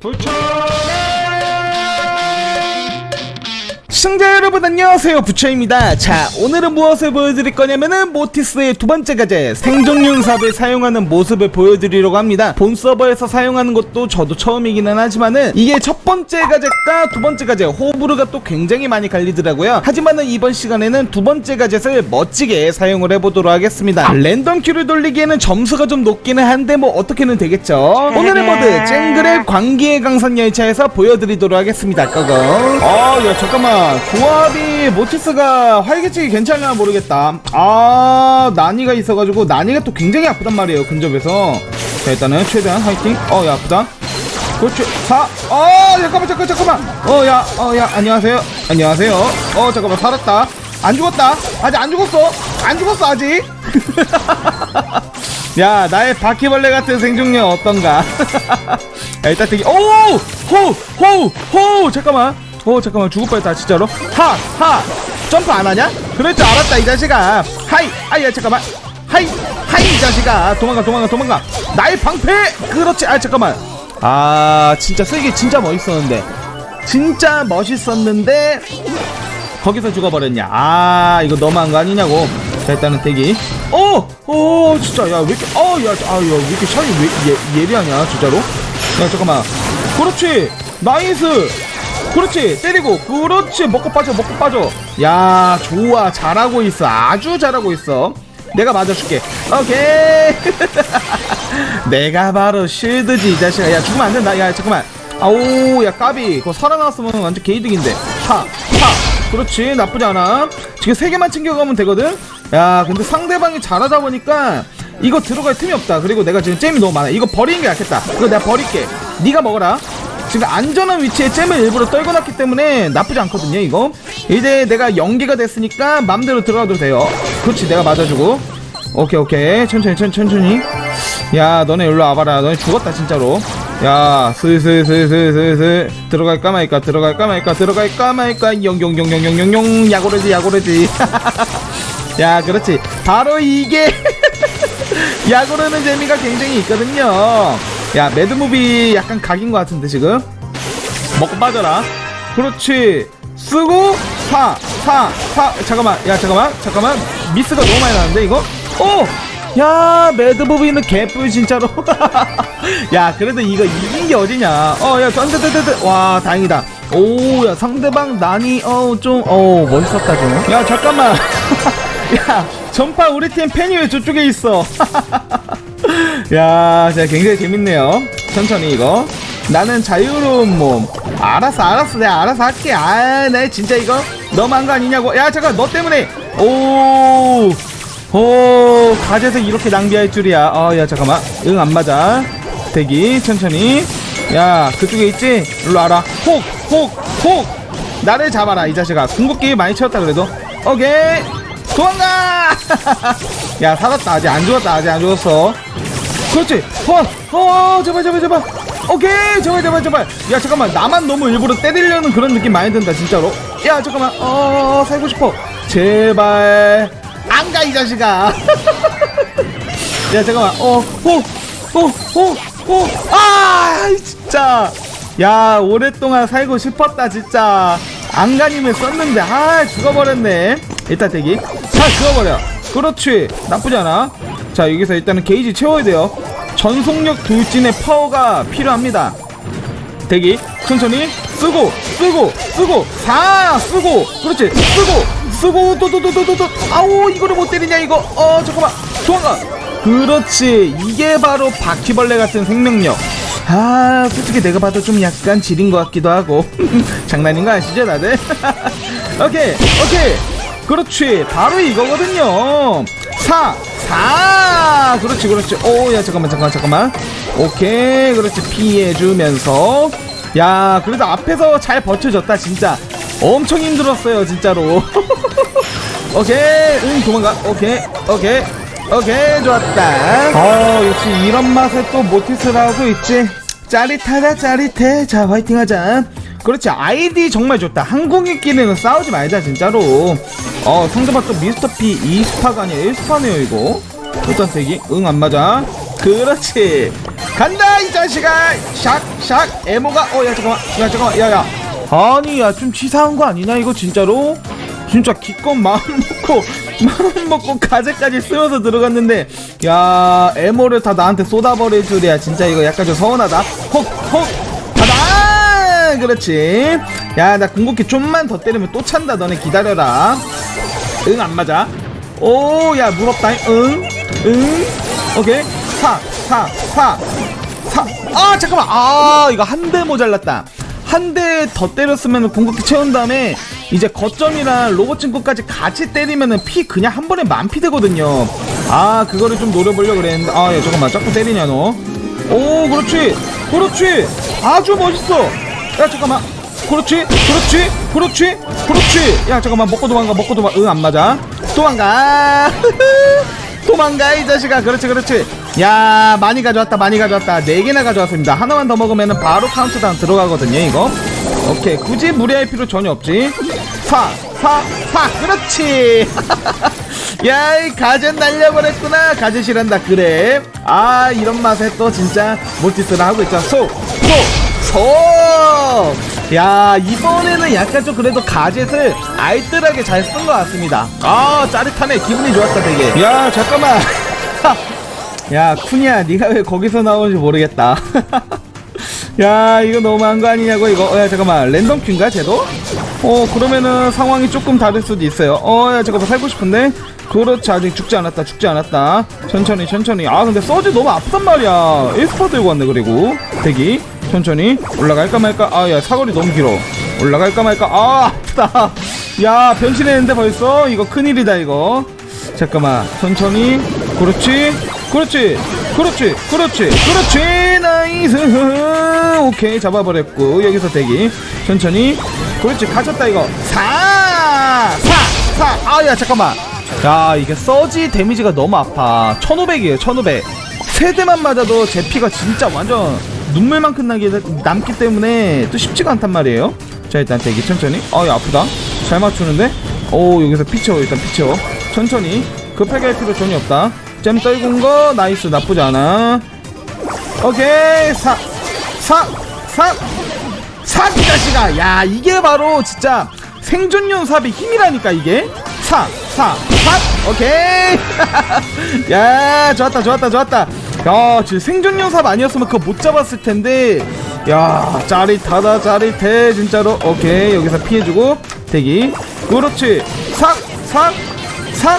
Pucha! 시청자 여러분 안녕하세요. 부처입니다. 자 오늘은 무엇을 보여드릴 거냐면은 모티스의 두 번째 과제 생존용 삽을 사용하는 모습을 보여드리려고 합니다. 본 서버에서 사용하는 것도 저도 처음이기는 하지만은 이게 첫 번째 과제과 두 번째 과제 호불호가 또 굉장히 많이 갈리더라고요. 하지만은 이번 시간에는 두 번째 과제를 멋지게 사용을 해보도록 하겠습니다. 랜덤 큐를 돌리기에는 점수가 좀 높기는 한데 뭐 어떻게는 되겠죠? 오늘의 모드 쨍그의 광기의 강선 열차에서 보여드리도록 하겠습니다. 고고. 아야 잠깐만 조합이 모티스가 활개치기 괜찮나 모르겠다. 아 나니가 있어가지고 나니가 또 굉장히 아프단 말이에요 근접에서. 자 일단은 최대한 화이팅. 어야 아프다. 그렇지. 사 어 잠깐만 잠깐 잠깐만. 어 야 어 야 안녕하세요. 안녕하세요. 어 잠깐만 살았다. 안 죽었다. 아직 안 죽었어. 안 죽었어 아직. 야 나의 바퀴벌레 같은 생존력 어떤가? 야, 일단 되게 오호호호! 잠깐만 오 잠깐만 죽을 뻔했다 진짜로. 하 하! 점프 안 하냐? 그럴 줄 알았다 이 자식아. 하이 아야 잠깐만. 하이 하이 이 자식아. 도망가 도망가 도망가. 나의 방패! 그렇지 아 잠깐만. 아 진짜 쓰기 진짜 멋있었는데. 진짜 멋있었는데 거기서 죽어버렸냐? 아 이거 너무한 거 아니냐고. 자 일단은 대기. 어 어 진짜 야 왜 이렇게 어야아야왜 이렇게 샤이 왜 예, 예리하냐 진짜로? 야 잠깐만. 그렇지! 나이스 그렇지 때리고. 그렇지 먹고 빠져 먹고 빠져. 야 좋아. 잘하고 있어. 아주 잘하고 있어. 내가 맞아줄게. 오케이. 내가 바로 쉴드지 이 자식아. 야 죽으면 안 된다. 야 잠깐만. 아우 야 까비. 그거 살아났으면 완전 개이득인데. 하하 그렇지 나쁘지 않아. 지금 세 개만 챙겨가면 되거든? 야 근데 상대방이 잘하다 보니까 이거 들어갈 틈이 없다. 그리고 내가 지금 잼이 너무 많아. 이거 버리는 게 낫겠다. 이거 내가 버릴게. 네가 먹어라 지금 안전한 위치에 잼을 일부러 떨궈놨기 때문에 나쁘지 않거든요 이거. 이제 내가 연기가 됐으니까 맘대로 들어가도 돼요. 그렇지 내가 맞아주고. 오케이 오케이. 천천히 천천히. 야 너네 일로 와봐라. 너네 죽었다 진짜로. 야 슬슬슬슬슬슬. 들어갈까 말까 들어갈까 말까 들어갈까 말까. 영영영영영영 야고르지 야고르지. 야 그렇지. 바로 이게 야구르는 재미가 굉장히 있거든요 야 매드무비 약간 각인 것 같은데 지금? 먹고 빠져라. 그렇지. 쓰고 사사 사. 잠깐만. 야 잠깐만. 잠깐만. 미스가 너무 많이 나는데 이거? 오! 야 매드무비는 개뿔 진짜로. 야 그래도 이거 이긴 게 어디냐? 어야 던데데데데. 와 다행이다. 오 야 상대방 난이 어좀어 멋있었다 좀야 잠깐만. 야 전파 우리 팀 팬이 왜 저쪽에 있어 야 진짜 굉장히 재밌네요 천천히 이거 나는 자유로운 몸 알았어 알았어 내가 알아서 할게 아나 진짜 이거 너무한 거 아니냐고 야 잠깐 너 때문에 오 오, 가재색 이렇게 낭비할 줄이야. 어, 야, 잠깐만. 응, 안 맞아. 대기, 천천히. 야, 그쪽에 있지? 일로 와라. 혹, 혹, 혹! 나를 잡아라, 이 자식아. 궁극기 많이 채웠다, 그래도. 오케이! 도망가! 야, 살았다. 아직 안 죽었다. 아직 안 죽었어. 그렇지. 어, 어, 제발, 제발, 제발. 오케이, 제발, 제발, 제발. 야, 잠깐만. 나만 너무 일부러 때리려는 그런 느낌 많이 든다, 진짜로. 야, 잠깐만. 어, 살고 싶어. 제발. 안 가, 이 자식아. 야, 잠깐만. 어, 호, 호, 호, 호. 아, 진짜. 야, 오랫동안 살고 싶었다, 진짜. 안간힘을 썼는데, 아, 죽어버렸네. 일단 대기. 자, 죽어버려. 그렇지. 나쁘지 않아. 자, 여기서 일단은 게이지 채워야 돼요. 전속력 돌진의 파워가 필요합니다. 대기 천천히 쓰고 쓰고 쓰고 사 쓰고 그렇지 쓰고 쓰고 또또 또 또 또. 아우 이거를 못 때리냐 이거? 어 잠깐만 도망가. 그렇지 이게 바로 바퀴벌레 같은 생명력. 아 솔직히 내가 봐도 좀 약간 지린 것 같기도 하고. 장난인 거 아시죠 다들? 오케이 오케이. 그렇지 바로 이거거든요. 사 사! 그렇지 그렇지. 오야 잠깐만 잠깐만 잠깐만. 오케이 그렇지. 피해주면서. 야 그래도 앞에서 잘 버텨줬다 진짜. 엄청 힘들었어요 진짜로. 오케이 응 도망가. 오케이 오케이 오케이 좋았다. 어 역시 이런 맛에 또 모티스를 하고 있지. 짜릿하다 짜릿해. 자 화이팅하자 그렇지. 아이디 정말 좋다. 한국인끼리는 싸우지 말자 진짜로. 어 상대방 또 미스터 P 2스파가 아니라 1스파네요 이거. 일단 대기 응 안 맞아. 그렇지. 간다 이 자식아. 샥샥. 에모가 어 야 잠깐만. 야 잠깐만. 야야. 아니 야 좀 치사한 거 아니냐 이거 진짜로? 진짜 기껏 마음 먹고 마음 먹고 가재까지 쓰여서 들어갔는데 야 에모를 다 나한테 쏟아버릴 줄이야. 진짜 이거 약간 좀 서운하다. 혹혹 그렇지. 야 나 궁극기 좀만 더 때리면 또 찬다. 너네 기다려라. 응 안 맞아? 오 야 무섭다. 응응. 오케이. 사사사사. 잠깐만. 아 이거 한 대 모자랐다. 한 대 더 때렸으면 궁극기 채운 다음에 이제 거점이랑 로봇 친구까지 같이 때리면은 피 그냥 한 번에 만피 되거든요. 아 그거를 좀 노려보려고 그랬는데. 아야 잠깐만. 자꾸 때리냐 너? 오 그렇지. 그렇지. 아주 멋있어 야 잠깐만. 그렇지 그렇지 그렇지 그렇지. 야 잠깐만. 먹고 도망가 먹고 도망가. 응 안 맞아. 도망가. 도망가 이 자식아. 그렇지 그렇지. 야 많이 가져왔다 많이 가져왔다. 네 개나 가져왔습니다. 하나만 더 먹으면 바로 카운트다운 들어가거든요 이거. 오케이. 굳이 무리할 필요 전혀 없지. 사사사 그렇지. 야이 가젯 날려버렸구나. 가젯이란다. 그래. 아 이런 맛에 또 진짜 몰티스를 하고 있잖아 소소소 야 이번에는 약간 좀 그래도 가젯을 알뜰하게 잘 쓴 것 같습니다. 아 짜릿하네. 기분이 좋았다 되게. 야 잠깐만. 야 쿠니야 네가 왜 거기서 나오는지 모르겠다. 야 이거 너무한 거 아니냐고 이거. 어, 야 잠깐만. 랜덤 큐인가 쟤도? 어 그러면은 상황이 조금 다를 수도 있어요. 어야 잠깐만. 살고 싶은데? 그렇지 아직 죽지 않았다. 죽지 않았다. 천천히 천천히. 아 근데 서지 너무 아프단 말이야. 1스퍼 들고 왔네 그리고. 대기 천천히. 올라갈까 말까? 아 야 사거리 너무 길어. 올라갈까 말까? 아 아프다. 야 변신했는데 벌써? 이거 큰일이다 이거. 잠깐만. 천천히. 그렇지. 그렇지. 그렇지. 그렇지. 그렇지. 나이스. 오케이. 잡아버렸고. 여기서 대기. 천천히. 그렇지. 갇혔다 이거. 4 4 4 아야 잠깐만. 야 이게 서지 데미지가 너무 아파. 1500이에요 1500 세대만 맞아도 제 피가 진짜 완전 눈물만큼 나기, 남기 때문에 또 쉽지가 않단 말이에요. 자 일단 대기 천천히. 아야 아프다. 잘 맞추는데? 오 여기서 피쳐 일단 피쳐. 천천히. 급하게 할 필요 전혀 없다. 잼 떨군 거 나이스. 나쁘지 않아. 오케이. 사 사 사 사기 자식아. 야 이게 바로 진짜 생존용 삽의 힘이라니까 이게. 사사삽 오케이. 야 좋았다 좋았다 좋았다 야 진짜 생존용 삽 아니었으면 그거 못 잡았을 텐데 야 짜릿하다 짜릿해 진짜로 오케이 여기서 피해주고 대기 그렇지 삭삭삭사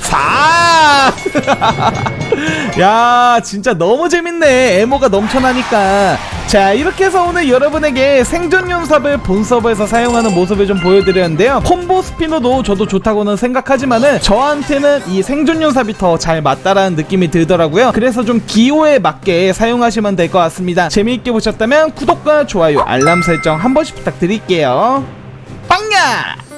사! 야, 진짜 너무 재밌네. 에모가 넘쳐나니까. 자, 이렇게 해서 오늘 여러분에게 생존용 삽을 본 서버에서 사용하는 모습을 좀 보여드렸는데요. 콤보 스피너도 저도 좋다고는 생각하지만은 저한테는 이 생존용 삽이 더 잘 맞다라는 느낌이 들더라고요. 그래서 좀 기호에 맞게 사용하시면 될 것 같습니다. 재미있게 보셨다면 구독과 좋아요, 알람 설정 한 번씩 부탁드릴게요. 빵야!